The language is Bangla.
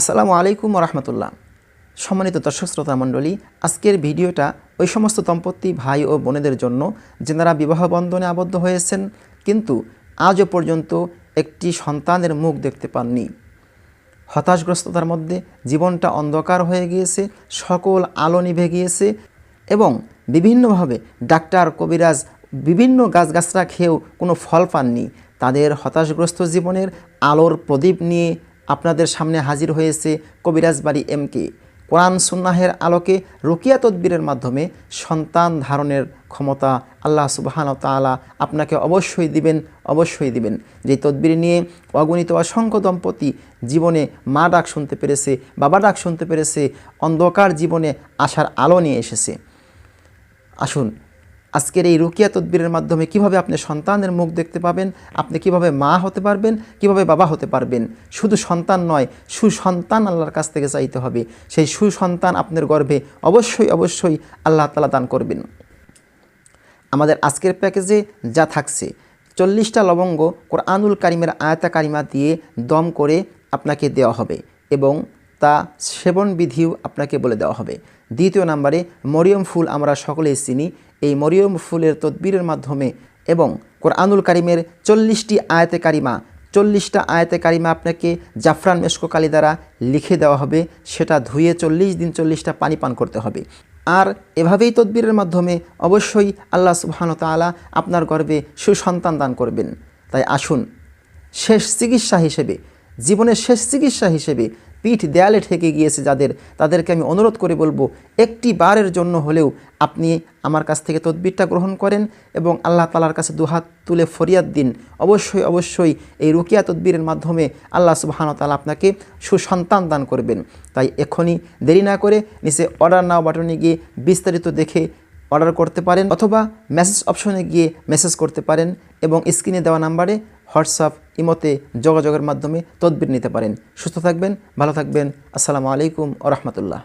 আসসালামু আলাইকুম রহমতুল্লাহ সম্মানিত দর্শক শ্রোতা মণ্ডলী, আজকের ভিডিওটা ওই সমস্ত দম্পতি ভাই ও বোনেদের জন্য যেনারা বিবাহ বন্ধনে আবদ্ধ হয়েছেন, কিন্তু আজও পর্যন্ত একটি সন্তানের মুখ দেখতে পাননি। হতাশগ্রস্ততার মধ্যে জীবনটা অন্ধকার হয়ে গিয়েছে, সকল আলো নিভে গিয়েছে এবং বিভিন্নভাবে ডাক্তার, কবিরাজ, বিভিন্ন গাছগাছরা খেয়েও কোনো ফল পাননি। তাদের হতাশগ্রস্ত জীবনের আলোর প্রদীপ নিয়ে আপনাদের সামনে হাজির হয়েছে কবিরাজ বাড়ি এম কে কোরআন সুন্নাহের আলোকে রুকিয়া তদ্বিরের মাধ্যমে সন্তান ধারণের ক্ষমতা আল্লাহ সুবাহান তালা আপনাকে অবশ্যই দিবেন অবশ্যই দিবেন। যে তদ্বির নিয়ে অগণিত অসংখ্য দম্পতি জীবনে মা ডাক শুনতে পেরেছে, বাবা ডাক শুনতে পেরেছে, অন্ধকার জীবনে আসার আলো নিয়ে এসেছে। আসুন আজকের এই রুকিয়া তদ্বিরের মাধ্যমে কীভাবে আপনি সন্তানের মুখ দেখতে পাবেন, আপনি কীভাবে মা হতে পারবেন, কীভাবে বাবা হতে পারবেন? শুধু সন্তান নয়, সুসন্তান আল্লাহর কাছ থেকে চাইতে হবে। সেই সুসন্তান আপনার গর্ভে অবশ্যই অবশ্যই আল্লাহ তালা দান করবেন। আমাদের আজকের প্যাকেজে যা থাকছে, চল্লিশটা লবঙ্গ কোরআনুল কারিমের আয়াতা কারিমা দিয়ে দম করে আপনাকে দেওয়া হবে এবং তা সেবন বিধিও আপনাকে বলে দেওয়া হবে। দ্বিতীয় নাম্বারে, মরিয়ম ফুল আমরা সকলেই চিনি। এই মরিয়ম ফুলের তদবিরের মাধ্যমে এবং কোরআনুল কারিমের চল্লিশটি আয়াতে কারিমা, চল্লিশটা আয়াতে কারিমা আপনাকে জাফরান মেশকো কালি দ্বারা লিখে দেওয়া হবে। সেটা ধুয়ে চল্লিশ দিন চল্লিশটা পানি পান করতে হবে। আর এভাবেই তদবিরের মাধ্যমে অবশ্যই আল্লাহ সুবহান তাআলা আপনার গর্বে সুসন্তান দান করবেন। তাই আসুন, শেষ চিকিৎসা হিসেবে, জীবনের শেষ চিকিৎসা হিসেবে পিঠ দেয়ালে ঠেকে গিয়েছে যাদের, তাদেরকে আমি অনুরোধ করে বলব, একটি বারের জন্য হলেও আপনি আমার কাছ থেকে তদবিরটা গ্রহণ করেন এবং আল্লাহ তালার কাছে দুহাত তুলে ফরিয়াদ দিন। অবশ্যই অবশ্যই এই রুকিয়া তদবিরের মাধ্যমে আল্লাহ সুবাহান তালা আপনাকে সুসন্তান দান করবেন। তাই এখনই দেরি না করে নিচে অর্ডার নাও বাটনে গিয়ে বিস্তারিত দেখে অর্ডার করতে পারেন অথবা মেসেজ অপশনে গিয়ে মেসেজ করতে পারেন এবং স্ক্রিনে দেওয়া নাম্বারে হোয়াটসঅ্যাপ, ইমোতে যোগাযোগের মাধ্যমে তদবির নিতে পারেন। সুস্থ থাকবেন, ভালো থাকবেন। আসসালামু আলাইকুম ও রহমতুল্লাহ।